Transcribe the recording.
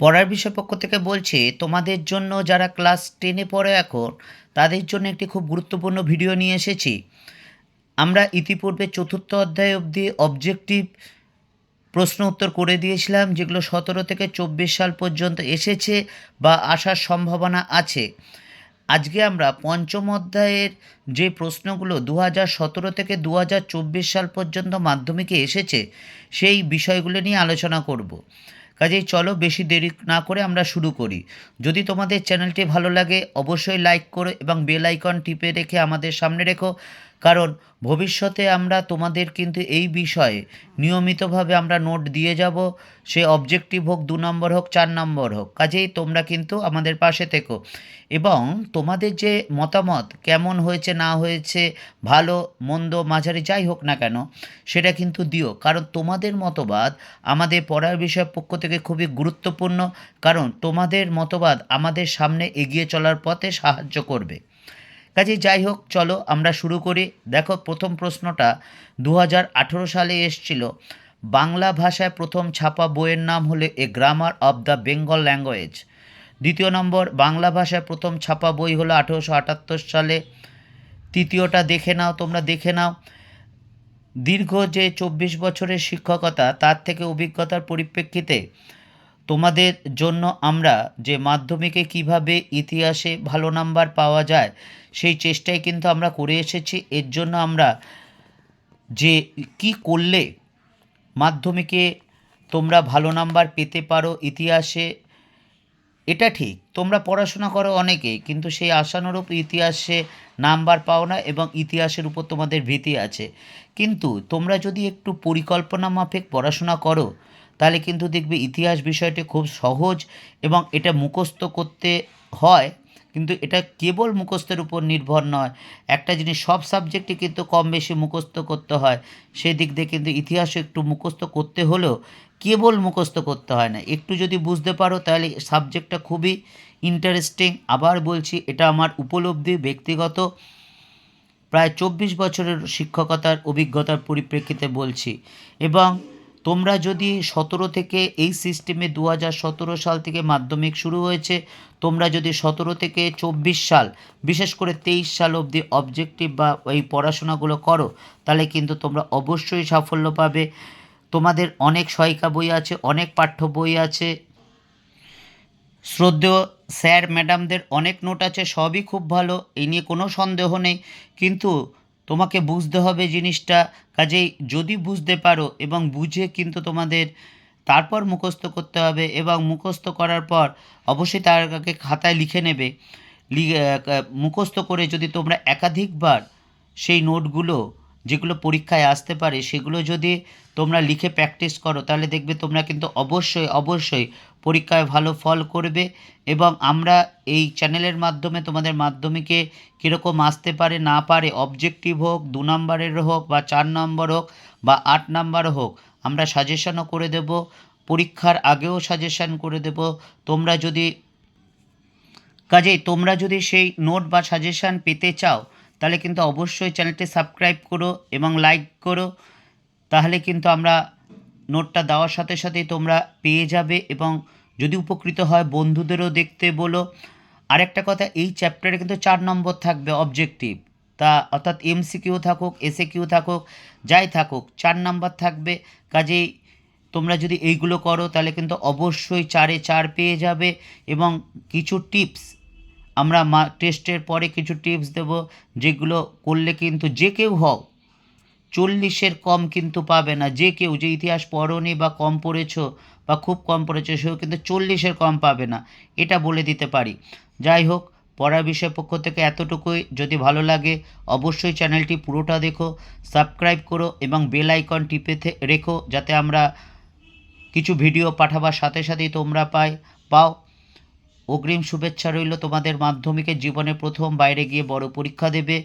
পড়ার বিষয় পক্ষ থেকে বলছি, তোমাদের জন্য যারা ক্লাস টেনে পড়ে এখন, তাদের জন্য একটি খুব গুরুত্বপূর্ণ ভিডিও নিয়ে এসেছি। আমরা ইতিপূর্বে চতুর্থ অধ্যায় অবধি অবজেক্টিভ প্রশ্ন উত্তর করে দিয়েছিলাম, যেগুলো সতেরো থেকে চব্বিশ সাল পর্যন্ত এসেছে বা আসার সম্ভাবনা আছে। আজকে আমরা পঞ্চম অধ্যায়ের যে প্রশ্নগুলো দু সতেরো থেকে দু হাজার চব্বিশ সাল পর্যন্ত মাধ্যমিকে এসেছে, সেই বিষয়গুলো নিয়ে আলোচনা করব। কাজেই চলো বেশি দেরি না করে আমরা শুরু করি। যদি তোমাদের চ্যানেলটি ভালো লাগে, অবশ্যই লাইক করো এবং বেল আইকন টিপে রেখে আমাদের সামনে রেখো। কারণ ভবিষ্যতে আমরা তোমাদের কিন্তু এই বিষয়ে নিয়মিতভাবে আমরা নোট দিয়ে যাব। সে অবজেক্টিভ হোক, দু নম্বর হোক, চার নম্বর হোক, কাজেই তোমরা কিন্তু আমাদের পাশে থেকো। এবং তোমাদের যে মতামত, কেমন হয়েছে, না হয়েছে, ভালো, মন্দ, মাঝারি, যাই হোক না কেন, সেটা কিন্তু দিও। কারণ তোমাদের মতবাদ আমাদের পড়ার বিষয়ের পক্ষ থেকে খুবই গুরুত্বপূর্ণ, কারণ তোমাদের মতবাদ আমাদের সামনে এগিয়ে চলার পথে সাহায্য করবে। কাজে যাই হোক, চলো আমরা শুরু করি। দেখো, প্রথম প্রশ্নটা দু হাজার আঠেরো সালে এসছিল। বাংলা ভাষায় প্রথম ছাপা বইয়ের নাম হলো a grammar of the Bengal language দ্বিতীয় নম্বর, বাংলা ভাষায় প্রথম ছাপা বই হলো আঠেরোশো আটাত্তর সালে। তৃতীয়টা দেখে নাও, তোমরা দেখে নাও। দীর্ঘ যে চব্বিশ বছরের শিক্ষকতা, তার থেকে অভিজ্ঞতার পরিপ্রেক্ষিতে তোমাদের জন্য আমরা যে মাধ্যমিকে কীভাবে ইতিহাসে ভালো নাম্বার পাওয়া যায়, সেই চেষ্টাই কিন্তু আমরা করে এসেছি। এর জন্য আমরা যে কি করলে মাধ্যমিকে তোমরা ভালো নাম্বার পেতে পারো ইতিহাসে, এটা ঠিক। তোমরা পড়াশোনা করো অনেকেই, কিন্তু সেই আশানুরূপ ইতিহাসে নাম্বার পাও না এবং ইতিহাসের উপর তোমাদের ভীতি আছে। কিন্তু তোমরা যদি একটু পরিকল্পনা মাফিক পড়াশোনা করো তাহলে কিন্তু দেখবে ইতিহাস বিষয়টি খুব সহজ এবং এটা মুখস্থ করতে হয়, কিন্তু এটা কেবল মুখস্থের উপর নির্ভর নয়। একটা জিনিস সব সাবজেক্টে কিন্তু কম বেশি মুখস্থ করতে হয়। সেই দিক দিয়ে কিন্তু ইতিহাস একটু মুখস্থ করতে হলেও কেবল মুখস্থ করতে হয় না। একটু যদি বুঝতে পারো তাহলে সাবজেক্টটা খুবই ইন্টারেস্টিং আবার বলছি, এটা আমার উপলব্ধি ব্যক্তিগত। প্রায় চব্বিশ বছরের শিক্ষকতার অভিজ্ঞতার পরিপ্রেক্ষিতে বলছি। এবং তোমরা যদি সতেরো থেকে এই সিস্টেমে দু হাজার সতেরো সাল থেকে মাধ্যমিক শুরু হয়েছে, তোমরা যদি সতেরো থেকে চব্বিশ সাল, বিশেষ করে তেইশ সাল অবধি অবজেক্টিভ বা এই পড়াশোনাগুলো করো, তাহলে কিন্তু তোমরা অবশ্যই সাফল্য পাবে। তোমাদের অনেক সহায়িকা বই আছে, অনেক পাঠ্য বই আছে। শ্রদ্ধেয় স্যার, ম্যাডামদের অনেক নোট আছে, সবই খুব ভালো, এই নিয়ে কোনো সন্দেহ নেই। কিন্তু তোমাকে বুঝতে হবে জিনিসটা। কাজেই যদি বুঝতে পারো এবং বুঝে কিন্তু তোমাদের তারপর মুখস্থ করতে হবে এবং মুখস্থ করার পর অবশ্যই তার আগে খাতায় লিখে নেবে। মুখস্থ করে যদি তোমরা একাধিকবার সেই নোটগুলো যেগুলো পরীক্ষায় আসতে পারে সেগুলো যদি তোমরা লিখে প্র্যাকটিস করো, তাহলে দেখবে তোমরা কিন্তু অবশ্যই অবশ্যই পরীক্ষায় ভালো ফল করবে এবং আমরা এই চ্যানেলের মাধ্যমে তোমাদের মাধ্যমিকে কীরকম আসতে পারে, না পারে অবজেক্টিভ হোক, দু নম্বরের হোক বা চার নম্বর হোক বা আট নম্বর হোক, আমরা সাজেশনও করে দেব। পরীক্ষার আগেও সাজেশন করে দেব। তোমরা যদি, কাজেই তোমরা যদি সেই নোট বা সাজেশান পেতে চাও, তাহলে কিন্তু অবশ্যই চ্যানেলটি সাবস্ক্রাইব করো এবং লাইক করো। তাহলে কিন্তু আমরা নোটটা দেওয়ার সাথে সাথেই তোমরা পেয়ে যাবে এবং যদি উপকৃত হয় বন্ধুদেরও দেখতে বলো। আরেকটা কথা, এই চ্যাপ্টারে কিন্তু চার নম্বর থাকবে অবজেক্টিভ তা অর্থাৎ এমসিকিউ থাকুক এসে কিউ থাকুক, যাই থাকুক, চার নাম্বার থাকবে। কাজেই তোমরা যদি এইগুলো করো, তাহলে কিন্তু অবশ্যই চারে চার পেয়ে যাবে এবং কিছু টিপস আমরা মা টেস্টের পরে কিছু টিপস দেব, যেগুলো করলে কিন্তু যে কেউ হও, চল্লিশের কম কিন্তু পাবে না। যে কেউ, যে ইতিহাস পড়নি বা কম পড়েছো বা খুব কম পড়েছো, সেও কিন্তু চল্লিশের কম পাবে না। এটা বলে দিতে পারি। যাই হোক পড়ার বিষয় পক্ষ থেকে এতটুকুই। যদি ভালো লাগে, অবশ্যই চ্যানেলটি পুরোটা দেখো, সাবস্ক্রাইব করো এবং বেল আইকন টিপে রেখো যাতে আমরা কিছু ভিডিও পাঠাবার সাথে সাথেই তোমরা পাই পাও। অগ্রিম শুভেচ্ছা রইল তোমাদের মাধ্যমিকের জীবনে প্রথম, বাইরে গিয়ে বড় পরীক্ষা দেবে।